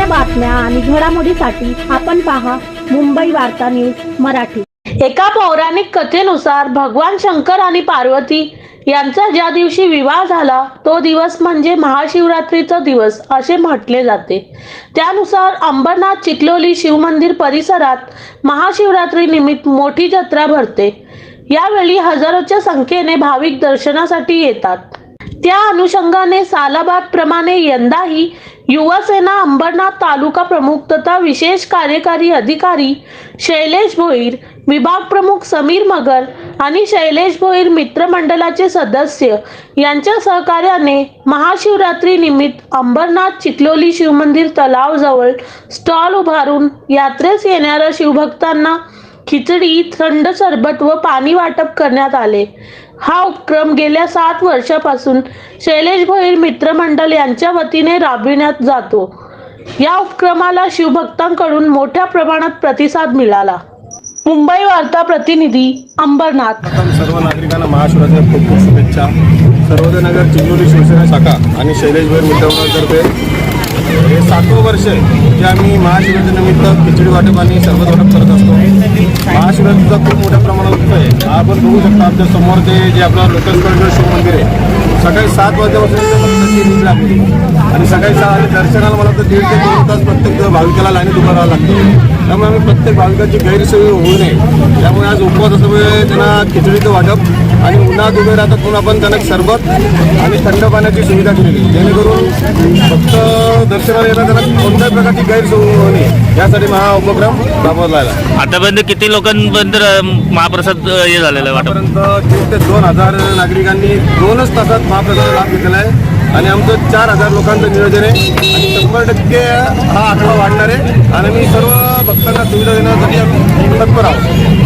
बातम्या आणि घडामोडीसाठी आपण पहा मुंबई वार्ता न्यूज मराठी. एका पौराणिक कथेनुसार भगवान शंकर आणि पार्वती यांचा ज्या दिवशी विवाह झाला तो दिवस म्हणजे महाशिवरात्रीचा दिवस असे म्हटले जाते. त्यानुसार अंबरनाथ चिखलोली शिवमंदिर परिसरात महाशिवरात्री निमित्त मोठी जत्रा भरते. यावेळी हजारोच्या संख्येने भाविक दर्शनासाठी येतात. त्या अनुषंगाने सालाबाद प्रमाणे यंदाही युवासेना अंबरनाथ तालुका प्रमुख तथा विशेष कार्यकारी अधिकारी शैलेश भोईर विभाग प्रमुख समीर मगर आणि शैलेश भोईर मित्रमंडळाचे सदस्य यांच्या सहकार्याने महाशिवरात्री निमित्त अंबरनाथ चिखलोली शिवमंदिर तलावजवळ स्टॉल उभारून यात्रेस येणाऱ्या शिवभक्तांना खिचडी थंड सरबत व पाणी वाटप करण्यात आले. हा उपक्रम गेल्या सात वर्षापासून शैलेश भोईर मित्रमंडळ यांच्या वतीने राबविण्यात जातो. या उपक्रमाला शिवभक्तांकडून मोठ्या प्रमाणात प्रतिसाद मिळाला. मुंबई वार्ता प्रतिनिधी अंबरनाथ. सर्व नागरिकांना महाशिवरात्रीच्या खूप खूप शुभेच्छा. सर्वोदय नगर चिंचोली शिवसेना शाखा आणि शैलेश भोईर मित्रमंडळतर्फे हे सातवं वर्ष जे आम्ही महाशिवरात्रीनिमित्त खिचडी वाटप आणि सरबत वाटप करत असतो. महाशिवरात्रीचा खूप मोठ्या प्रमाणात होत आहे. हा आपण बघू शकता आमच्यासमोर ते जे आपलं लोकल शिव मंदिर आहे. सकाळी सात वाजल्यापासून इथे लागली आणि सकाळी सहा आणि दर्शनाला मला तर दीड ते दोन तास प्रत्येक भाविकाला लाईनीत उभं राहावं लागतं. त्यामुळे आम्ही प्रत्येक भाविकांची गैरसोय होऊ नये. त्यामुळे आज उपवास असल्यामुळे त्यांना खिचडीचं वाटप आणि उन्हात उभे राहतात म्हणून आपण त्यांना सरबत आणि थंड पाण्याची सुविधा केलेली जेणेकरून फक्त दर्शनाला येतात त्यांना कोणत्याही प्रकारची गैरसोय होऊ नये. यासाठी हा उपक्रम राबवला आहे. आतापर्यंत किती लोकांपर्यंत महाप्रसाद हे झालेलं आहे आतापर्यंत दीड ते दोन हजार नागरिकांनी दोनच तासात महाप्रसाद लाभ घेतलेला आहे. आणि आमचं चार हजार लोकांचं नियोजन आहे. आणि शंभर टक्के हा आकडा वाढणार आहे. आणि मी सर्व भक्तांना सुविधा देण्यासाठी आम्ही तत्पर आहोत.